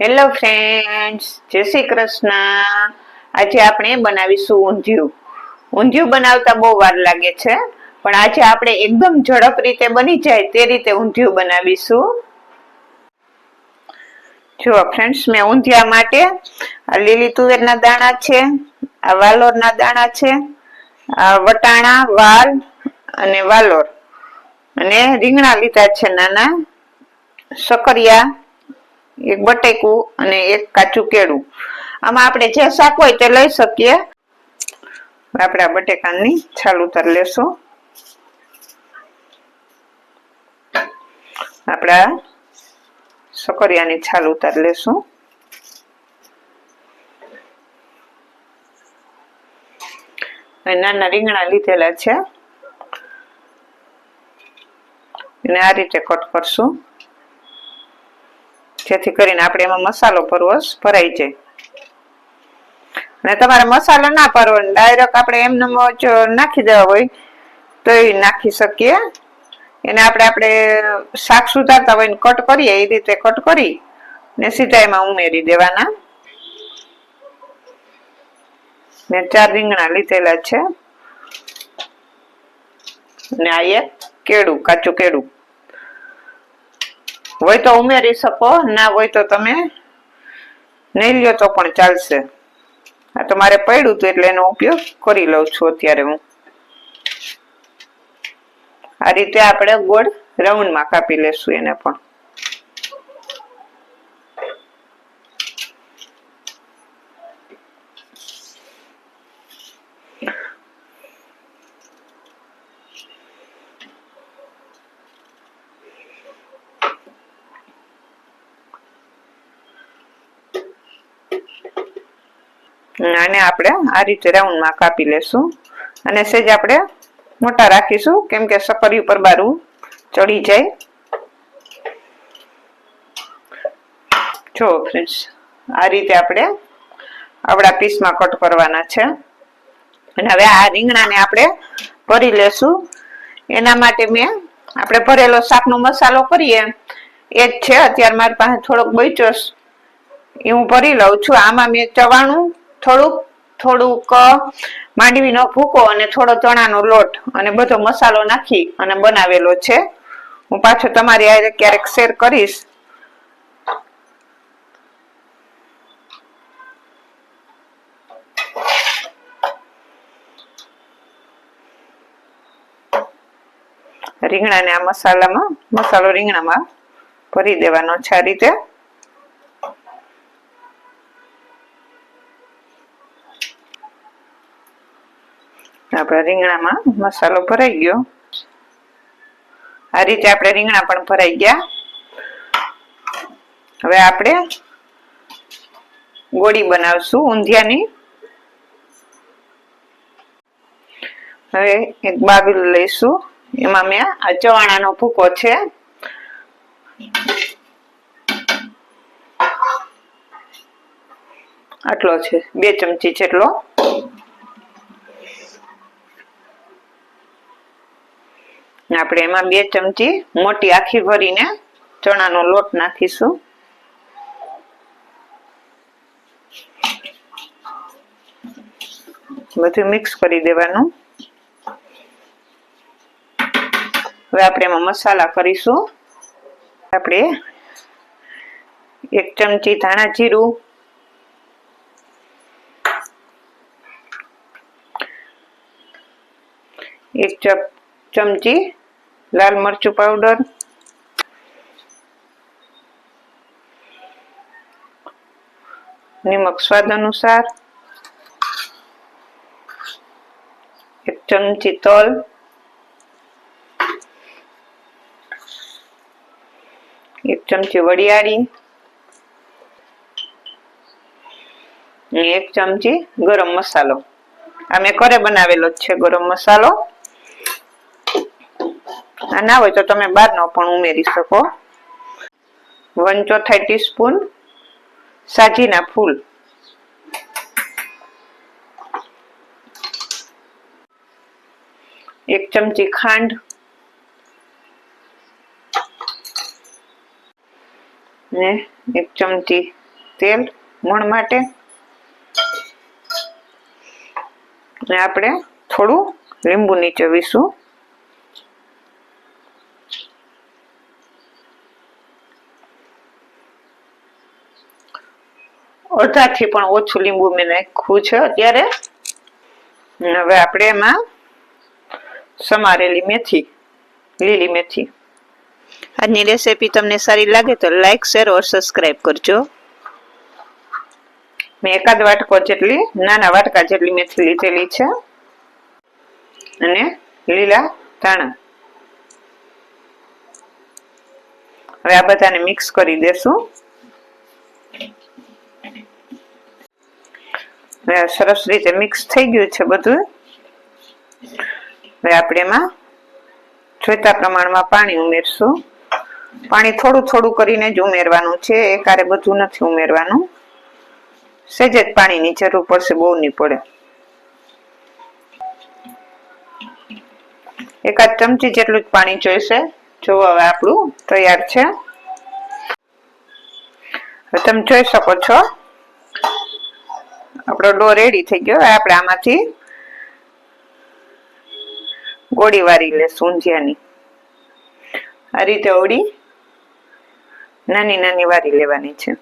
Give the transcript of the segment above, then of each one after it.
Hello friends જય શ્રી કૃષ્ણ. આજે આપણે બનાવીશું ઊંધિયું. ઊંધિયું બનાવતા બહુ વાર લાગે છે, પણ આજે આપણે એકદમ ઝડપ રીતે બની જાય તે રીતે ઊંધિયું બનાવીશું. જુઓ ફ્રેન્ડ્સ મેં ઊંધિયા માટે આ લીલી તુવેરના દાણા છે, આ વાલોરના દાણા છે, આ વટાણા, વાલ અને વાલોર. અને રીંગણા લીધા છે નાના. સકરિયા એક બટેકું અને એક કાચું કેળું. આમાં આપણે જે શાક હોય તે લઈ શકીએ. આપણે બટેકાની છાલ ઉતાર લેશું. આપણા સકરિયાની છાલ ઉતાર લેશું. નાના રીંગણા લીધેલા છે. એને આ રીતે કટ કરશું. જેથી કરીને આપણે એમાં મસાલો ભરવો ભરાઈ જાય. અને તમારે મસાલો ના ભરવો ડાયરેક્ટ આપણે એમને જ નાખી દેવા હોય તો એ નાખી શકીએ. એને આપણે આપણે શાક સુધારતા હોય કટ કરીએ, એ રીતે કટ કરી ને સીધા એમાં ઉમેરી દેવાના. ને ચાર રીંગણા લીધેલા છે. ને આ એક કેળું, કાચું કેળું. હોય તો ઉમેરી શકો, ના હોય તો તમે નહીં લ્યો તો પણ ચાલશે. આ તો મારે પડ્યું હતું એટલે એનો ઉપયોગ કરી લઉં છું અત્યારે હું. આ રીતે આપણે ગોળ રાઉન્ડમાં કાપી લેશું એને પણ. આને આપણે આ રીતે રાઉન્ડમાં કાપી લેશું. અને સેજ આપણે મોટા રાખીશું, કેમ કે સકરી ઉપર બારું ચડી જાય. જો ફ્રેન્ડ્સ આ રીતે આપણે આપણા પીસમાં કટ કરવાના છે. અને હવે આ રીંગણાને આપણે ભરી લેશું. એના માટે મેં આપણે ભરેલો શાકનો મસાલો કરીએ. એ જ છે, અત્યારે મારી પાસે થોડોક બચ્યો એ હું ભરી લઉં છું. આમાં મેં ચવાણું થોડુંક થોડુંક માંડવીનો ભૂકો અને થોડો ચણાનો લોટ અને બધો મસાલો નાખી અને બનાવેલો છે. હું પાછો તમારી આજે ક્યારેક શેર કરીશ. રીંગણાને આ મસાલામાં, મસાલો રીંગણામાં ભરી દેવાનો છે આ રીતે. રીંગણામાં મસાલો ભરાઈ ગયો. આ રીતે આપણે રીંગણા પણ ભરાઈ ગયા. હવે આપણે ગોળી બનાવશું ઊંધિયાની. હવે એક બાબીલું લઈશું. એમાં મેં આ ચવાણાનો ભૂકો છે. આટલો છે, બે ચમચી જેટલો. આપણે એમાં બે ચમચી મોટી આખી ભરીને ચણાનો લોટ નાખીશું. બધું મિક્સ કરી દેવાનું. હવે આપણે એમાં મસાલા કરીશું. આપણે એક ચમચી ધાણા જીરું. એક ચમચી લાલ મરચું પાવડર નિમક સ્વાદ અનુસાર. એક ચમચી તલ. એક ચમચી વડિયાળી એક ચમચી ગરમ મસાલો. આ મેં ઘરે બનાવેલો જ છે ગરમ મસાલો. ના હોય તો તમે બહારનો પણ ઉમેરી શકો. વન ચોથાઈ ટીસ્પૂન સાજીના ફૂલ. એક ચમચી ખાંડ. ને એક ચમચી તેલ મણ માટે. ને આપણે થોડું લીંબુ નીચવીશું અડધાથી પણ ઓછું લીંબુ મેં નાખ્યું છે અત્યારે. હવે આપણે એમાં સમારેલી મેથી, લીલી મેથી. આજની રેસીપી તમને સારી લાગે તો લાઈક શેર ઓર સબસ્ક્રાઇબ કરજો. મેં એકાદ વાટકો જેટલી, નાના વાટકા જેટલી મેથી લીધેલી છે. અને લીલા ધાણા. હવે આ બધાને મિક્સ કરી દેશું હવે આ સરસ રીતે મિક્સ થઈ ગયું છે બધું. આપણે એમાં જોઈતા પ્રમાણમાં પાણી ઉમેરશું. પાણી થોડું થોડું કરીને જ ઉમેરવાનું છે. એકારે બધું નથી ઉમેરવાનું. સહેજ જ પાણીની જરૂર પડશે, બહુ નહીં પડે. એકાદ ચમચી જેટલું જ પાણી જોઈશે. જો હવે આપણું તૈયાર છે. તમે જોઈ શકો છો. આપણો ડો રેડી થઈ ગયો. આપણે આમાંથી ગોળી વારી લેશું ઊંધિયાની. આ રીતે ઓળી નાની નાની વારી લેવાની છે.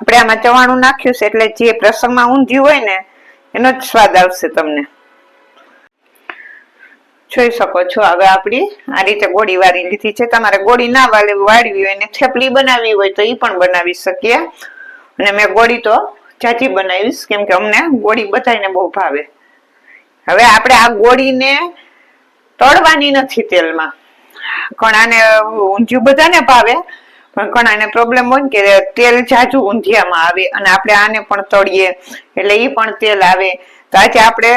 આપણે આમાં ચવાણું નાખ્યું છે એટલે જે પ્રસંગમાં ઊંધિયું હોય ને, એનો જ સ્વાદ આવશે તમને. જોઈ શકો છો, હવે આપણી આ રીતે ગોળી વારી લીધી છે. તમારે ગોળી ના વાળવી હોય ને થેપલી બનાવવી હોય તો એ પણ બનાવી શકીએ. અને મેં ગોળી તો જાજી બનાવીશ. કેમ કે અમને ગોળી બધાને બહુ ભાવે. હવે આપણે આ ગોળીને તળવાની નથી તેલમાં. ઘણાને ઊંધિયું બધાને ભાવે, પણ ઘણાને પ્રોબ્લેમ હોય કે તેલ જાજુ ઊંધિયામાં આવે અને આપણે આને પણ તળીએ, એટલે એ પણ તેલ આવે. તો આજે આપણે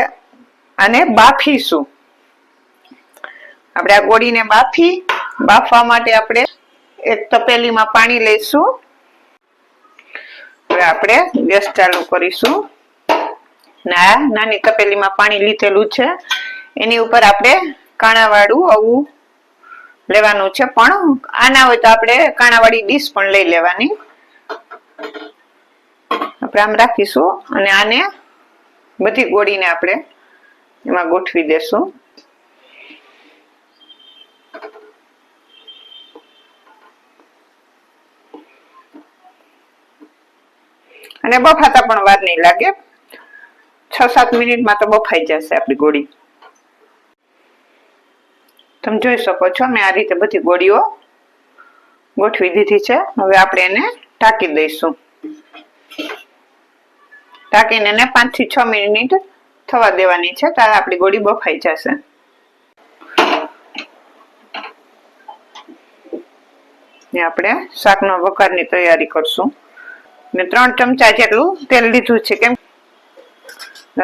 આને બાફીશું. આપણે આ ગોળીને બાફી, બાફવા માટે આપણે એક તપેલીમાં પાણી લઈશું. હવે આપણે ગેસ ચાલુ કરીશું. ના નાની તપેલીમાં પાણી લીધેલું છે. એની ઉપર આપણે કાણાવાળું આવું લેવાનું છે. પણ આના હોય તો આપણે કાણાવાળી ડીશ પણ લઈ લેવાની. આપણે આમ રાખીશું અને આને બધી ગોળીને આપણે એમાં ગોઠવી દેશું. અને બફાતા પણ વાર નહીં લાગે. છ સાત મિનિટમાં તો બફાઈ જશે આપણી ગોળી. તમે જોઈ શકો છો, મેં આ રીતે બધી ગોળીઓ ગોઠવી દીધી છે. હવે આપણે એને ઢાંકી દઈશું. ઢાંકીને એને પાંચથી છ મિનિટ થવા દેવાની છે ત્યારે આપણી ગોળી બફાઈ જશે. આપણે શાકનો વઘારની તૈયારી કરશું. મેં ત્રણ ચમચા જેટલું તેલ લીધું છે, કેમ?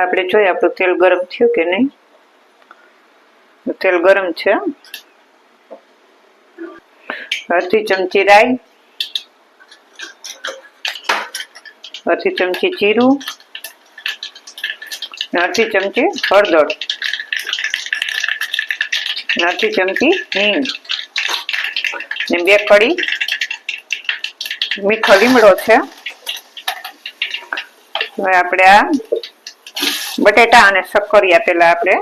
આપણે જોઈએ, આપણું તેલ ગરમ થયું કે નહીં? તેલ ગરમ છે અડધી ચમચી રાઈ, અડધી ચમચી જીરું અડધી ચમચી હળદર અડધી ચમચી હિંગ, ને બે કડી મીઠો લીમડો છે હવે આપણે આ બટેટા અને શક્કરિયા પેલા આપણે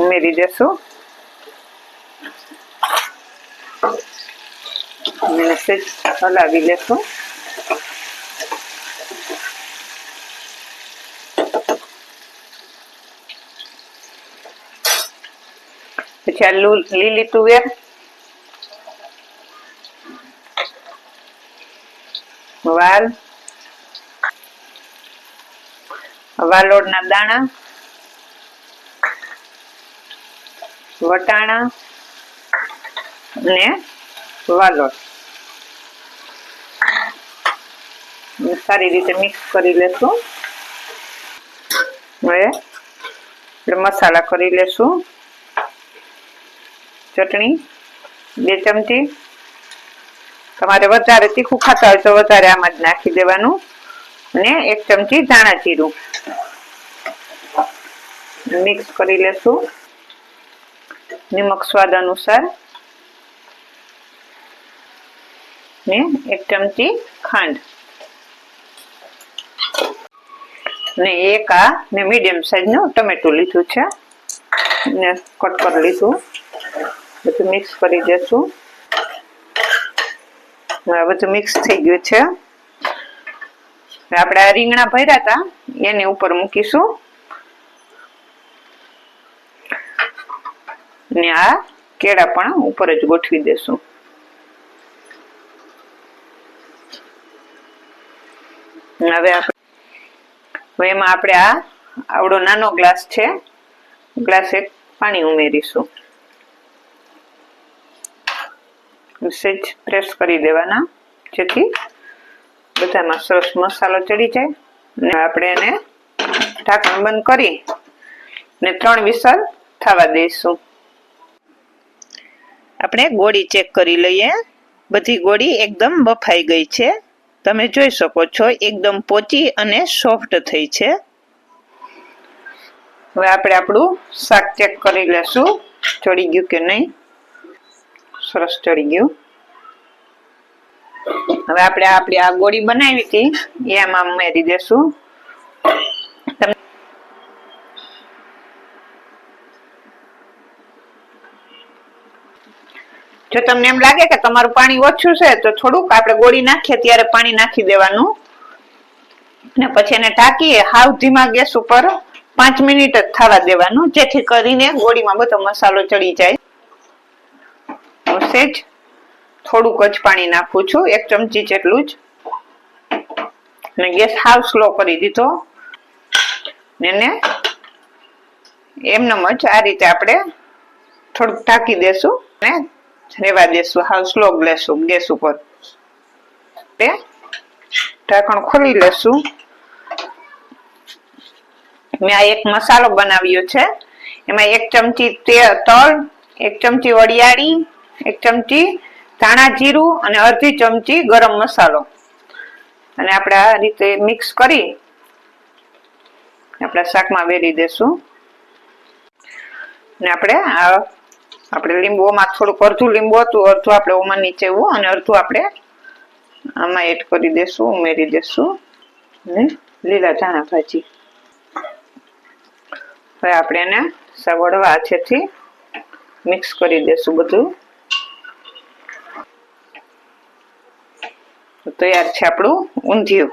ઉમેરી અને હલાવી લેશું. પછી આ લીલી તુવેર. વાલ. વાલોડના દાણા, વટાણા અને વાલોડ. સારી રીતે મિક્સ કરી લેશું. આપણે મસાલા કરી લેશું. ચટણી બે ચમચી. તમારે વધારે તીખું ખાતા હોય તો વધારે આમાં જ નાખી દેવાનું. અને એક ચમચી ધાણા જીરું. મિક્સ કરી લેશું. નિમક સ્વાદ અનુસાર. ને એક ચમચી ખાંડ. ને એક આ મેં મીડિયમ સાઈઝનું ટમેટું લીધું છે. ને કટ કરી લીધું. બધું મિક્સ કરી દેશું. બધું મિક્સ થઈ ગયું છે. આપણે આ રીંગણા ભર્યા હતા એની ઉપર મૂકીશું. ને આ કેળા પણ ઉપર જ ગોઠવી દેશું. હવે આપણે એમાં આપણે આ આવડો નાનો ગ્લાસ છે, ગ્લાસ એક પાણી ઉમેરીશું. સેજ પ્રેસ કરી દેવાના, જેથી બધામાં સરસ મસાલો ચડી જાય. ને આપણે એને ઢાંકણ બંધ કરી ને ત્રણ વિસલ થવા દઈશું. આપણે ગોળી ચેક કરી લઈએ. બધી ગોળી એકદમ બફાઈ ગઈ છે. તમે જોઈ શકો છો, એકદમ પોચી અને સોફ્ટ થઈ છે. હવે આપણે આપણું શાક ચેક કરી લેશું. ચડી ગયું કે નહીં? સરસ ચડી ગયું. હવે આપણે આપણી આ ગોળી બનાવી હતી. એ આમાં ઉમેરી જો તમને એમ લાગે કે તમારું પાણી ઓછું છે, તો થોડુંક આપણે ગોળી નાખીએ, ત્યારે પાણી નાખી દેવાનું. ને પછી એને ઢાંકીએ, હાવ ધીમા ગેસ ઉપર પાંચ મિનિટ જ થવા દેવાનું, જેથી કરીને ગોળીમાં બધો મસાલો ચડી જાય. સેજ થોડુંક જ પાણી નાખું છું, એક ચમચી જેટલું જ. ને ગેસ હાવ સ્લો કરી દીધો. ને એને એમનેમ જ આ રીતે આપણે થોડુંક ઢાંકી દેશું ને રેવા દેશું, હાવ સ્લો લેશું ગેસ ઉપર. તે ઢાંકણ ખોલી લેશું. મેં આ એક મસાલો બનાવ્યો છે. એમાં એક ચમચી તે- તલ, એક ચમચી વરિયાળી, એક ચમચી ધાણા જીરું અને અડધી ચમચી ગરમ મસાલો. અને આપણે આ રીતે મિક્સ કરી આપણા શાકમાં વેરી દેશું. ને આપણે આ આપણે લીંબુમાં થોડુંક અડધું લીંબુ હતું, અડધું આપણે ઓમાં નીચેવું અને અડધું આપણે આમાં એડ કરી દેશું, ઉમેરી દેશું. ને લીલા ધાણા ભાજી. હવે આપણે એને સવડવા હાથેથી મિક્સ કરી દેશું બધું. તૈયાર છે આપણું ઊંધિયું.